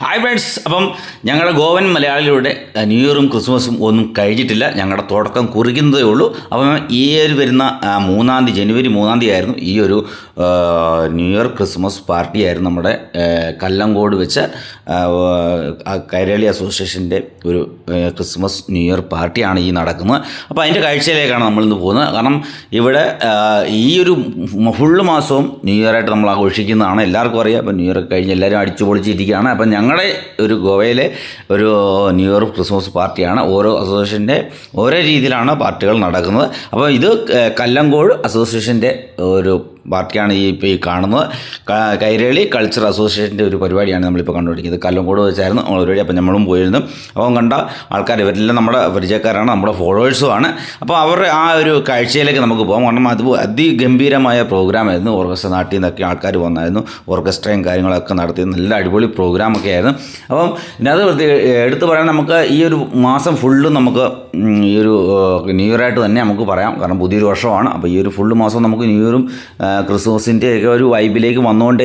Hi friends അപ്പം ഞങ്ങളുടെ ഗോവൻ മലയാളിയുടെ ന്യൂ ഇയറും ക്രിസ്മസും ഒന്നും കഴിഞ്ഞിട്ടില്ല. ഞങ്ങളുടെ തുടക്കം കുറിക്കുന്നതേ ഉള്ളൂ. അപ്പം ഈ ഒരു വരുന്ന മൂന്നാം തീയതി ജനുവരി മൂന്നാം തീയതി ആയിരുന്നു ഈ ഒരു ന്യൂ ഇയർ ക്രിസ്മസ് പാർട്ടി ആയിരുന്നു നമ്മുടെ കല്ലങ്കോട് വെച്ച് കൈരളി അസോസിയേഷന്റെ ഒരു ക്രിസ്മസ് ന്യൂ ഇയർ പാർട്ടിയാണ് ഈ നടക്കുന്നത്. അപ്പോൾ അതിന്റെ കാഴ്ചയിലേക്കാണ് നമ്മളിന്ന് പോകുന്നത്. കാരണം ഇവിടെ ഈ ഒരു ഫുള്ള് മാസവും ന്യൂ ഇയറായിട്ട് നമ്മൾ ആഘോഷിക്കുന്നതാണ്. എല്ലാവർക്കും അറിയാം. അപ്പോൾ ന്യൂ ഇയർ കഴിഞ്ഞ് എല്ലാവരും അടിച്ചു പൊളിച്ചിരിക്കുകയാണ് അപ്പം ഞങ്ങളുടെ ഒരു ഗോവയിലെ ഒരു ന്യൂ ഇയർ ക്രിസ്മസ് പാർട്ടിയാണ് ഓരോ അസോസിയേഷന്റെ ഓരോ രീതിയിലാണ് പാർട്ടികൾ നടക്കുന്നത്. അപ്പോൾ ഇത് കല്ലങ്കോട് അസോസിയേഷന്റെ ഒരു പാർട്ടിയാണ് ഈ ഇപ്പോൾ ഈ കാണുന്നത്. കൈരളി കൾച്ചർ അസോസിയേഷന്റെ ഒരു പരിപാടിയാണ് നമ്മളിപ്പോൾ കണ്ടുപിടിക്കുന്നത്. കല്ലംകോട് വെച്ചായിരുന്നു നമ്മൾ പരിപാടി അപ്പോൾ നമ്മളും പോയിരുന്നു. അപ്പം കണ്ട ആൾക്കാർ ഇവരെല്ലാം നമ്മുടെ പരിചയക്കാരാണ് നമ്മുടെ ഫോളോവേഴ്സുമാണ് അപ്പോൾ അവരുടെ ആ ഒരു കാഴ്ചയിലേക്ക് നമുക്ക് പോകാം. കാരണം അത് അതിഗംഭീരമായ പ്രോഗ്രാമായിരുന്നു ഓർക്കസ്ട്ര നാട്ടിൽ നിന്നൊക്കെ ആൾക്കാർ വന്നായിരുന്നു. ഓർക്കസ്ട്രയും കാര്യങ്ങളൊക്കെ നടത്തി നല്ല അടിപൊളി പ്രോഗ്രാമൊക്കെ ആയിരുന്നു. അപ്പം ഇതിനകത്ത് എടുത്തു പറയാൻ നമുക്ക് ഈ ഒരു മാസം ഫുള്ള് നമുക്ക് ഈ ഒരു ന്യൂ ഇയർ ആയിട്ട് തന്നെ നമുക്ക് പറയാം. കാരണം പുതിയൊരു വർഷമാണ്. അപ്പോൾ ഈ ഒരു ഫുള്ള് മാസം നമുക്ക് ന്യൂ ഇയറും ഏഹ്, ക്രിസ്മസിന്റെ ഒക്കെ ഒരു വൈബിലേക്ക് വന്നുകൊണ്ട്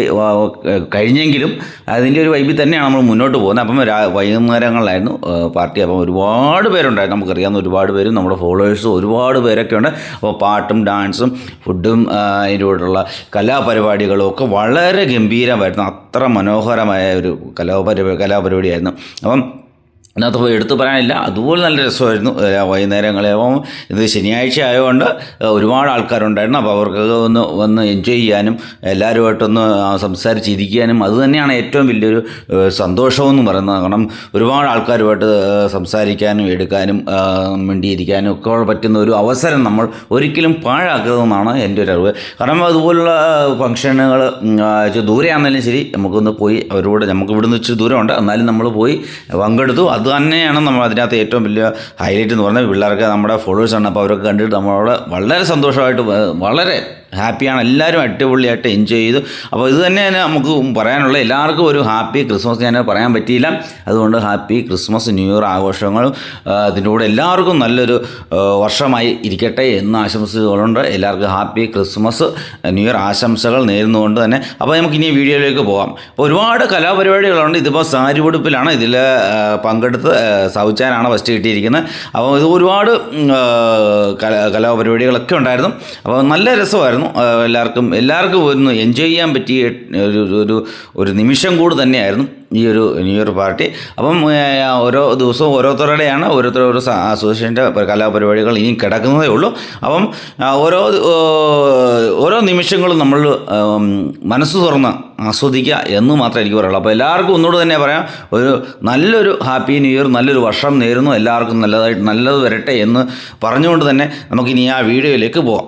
കഴിഞ്ഞെങ്കിലും അതിന്റെ ഒരു വൈബിൽ തന്നെയാണ് നമ്മൾ മുന്നോട്ട് പോകുന്നത്. അപ്പം വൈകുന്നേരങ്ങളിലായിരുന്നു പാർട്ടി. അപ്പം ഒരുപാട് പേരുണ്ടായിരുന്നു. നമുക്കറിയാവുന്ന ഒരുപാട് പേരും നമ്മുടെ ഫോളോവേഴ്സും ഒരുപാട് പേരൊക്കെ ഉണ്ട്. അപ്പോൾ പാട്ടും ഡാൻസും ഫുഡും അതിന്റെ കലാപരിപാടികളും ഒക്കെ വളരെ ഗംഭീരമായിരുന്നു. അത്ര മനോഹരമായ ഒരു കലാപരി കലാപരിപാടിയായിരുന്നു. അപ്പം അതിനകത്ത് എടുത്തു പറയാനില്ല. അതുപോലെ നല്ല രസമായിരുന്നു. വൈകുന്നേരങ്ങളെ വൈകുന്നേരങ്ങളിൽ അപ്പം ഇത് ശനിയാഴ്ച ആയതുകൊണ്ട് ഒരുപാട് ആൾക്കാരുണ്ടായിരുന്നു. അപ്പോൾ അവർക്ക് ഒന്ന് വന്ന് എൻജോയ് ചെയ്യാനും എല്ലാവരുമായിട്ടൊന്ന് സംസാരിച്ചിരിക്കാനും അത് തന്നെയാണ് ഏറ്റവും വലിയൊരു സന്തോഷമെന്ന് പറയുന്നത്. കാരണം ഒരുപാട് ആൾക്കാരുമായിട്ട് സംസാരിക്കാനും എടുക്കാനും മിണ്ടിയിരിക്കാനും ഒക്കെ പറ്റുന്ന ഒരു അവസരം നമ്മൾ ഒരിക്കലും പാഴാക്കരുതെന്നാണ് എന്റെ ഒരു അറിവ്. കാരണം അതുപോലുള്ള ഫംഗ്ഷനുകൾ ദൂരെയാണെന്നാലും ശരി നമുക്കൊന്ന് പോയി അവരോട് നമുക്ക് ഇവിടുന്ന് ഇച്ചിരി ദൂരമുണ്ട്. എന്നാലും നമ്മൾ പോയി പങ്കെടുത്തു. അത് തന്നെയാണ് നമ്മൾ അതിനകത്ത് ഏറ്റവും വലിയ ഹൈലൈറ്റ് എന്ന് പറഞ്ഞാൽ പിള്ളേർക്ക് നമ്മുടെ ഫോളോവേഴ്സാണ് അപ്പോൾ അവരൊക്കെ കണ്ടിട്ട് നമ്മളോട് വളരെ സന്തോഷമായിട്ട് വളരെ ഹാപ്പിയാണ്. എല്ലാവരും അടിപൊളിയായിട്ട് എൻജോയ് ചെയ്തു. അപ്പോൾ ഇത് തന്നെ നമുക്ക് പറയാനുള്ള എല്ലാവർക്കും ഒരു ഹാപ്പി ക്രിസ്മസ് ഞാൻ പറയാൻ പറ്റിയില്ല. അതുകൊണ്ട് ഹാപ്പി ക്രിസ്മസ് ന്യൂ ഇയർ ആഘോഷങ്ങളും അതിന്റെ കൂടെ എല്ലാവർക്കും നല്ലൊരു വർഷമായി ഇരിക്കട്ടെ എന്ന് ആശംസിച്ചുകൊണ്ട് എല്ലാവർക്കും ഹാപ്പി ക്രിസ്മസ് ന്യൂ ഇയർ ആശംസകൾ നേരുന്നുകൊണ്ട് തന്നെ. അപ്പോൾ നമുക്ക് ഇനി വീഡിയോയിലേക്ക് പോകാം. അപ്പോൾ ഒരുപാട് കലാപരിപാടികളുണ്ട്. ഇതിപ്പോൾ സാരി ഉടുപ്പിലാണ് ഇതിൽ പങ്കെടുത്ത് സൗചാനാണ് ഫസ്റ്റ് കിട്ടിയിരിക്കുന്നത്. അപ്പോൾ ഇത് ഒരുപാട് കല കലാപരിപാടികളൊക്കെ ഉണ്ടായിരുന്നു. അപ്പോൾ നല്ല രസമായിരുന്നു. ആ, എല്ലാവർക്കും എല്ലാവർക്കും ഒന്ന് എൻജോയ് ചെയ്യാൻ പറ്റിയ ഒരു ഒരു ഒരു നിമിഷം കൂടി തന്നെയായിരുന്നു ഈ ഒരു ന്യൂ ഇയർ പാർട്ടി. അപ്പം ഓരോ ദിവസവും ഓരോരുത്തരുടെയാണ് ഓരോരുത്തർ ഓരോ അസോസിയേഷന്റെ കലാപരിപാടികൾ ഇനിയും കിടക്കുന്നതേ ഉള്ളൂ. അപ്പം ഓരോ ഓരോ നിമിഷങ്ങളും നമ്മൾ മനസ്സ് തുറന്ന് ആസ്വദിക്കുക എന്ന് മാത്രമേ എനിക്ക് പറയുള്ളൂ അപ്പോൾ എല്ലാവർക്കും ഒന്നുകൂടെ തന്നെ പറയാം ഒരു നല്ലൊരു ഹാപ്പി ന്യൂ ഇയർ നല്ലൊരു വർഷം നേരുന്നു. എല്ലാവർക്കും നല്ലതായിട്ട് നല്ലത് വരട്ടെ എന്ന് പറഞ്ഞുകൊണ്ട് തന്നെ നമുക്കിനി ആ വീഡിയോയിലേക്ക് പോകാം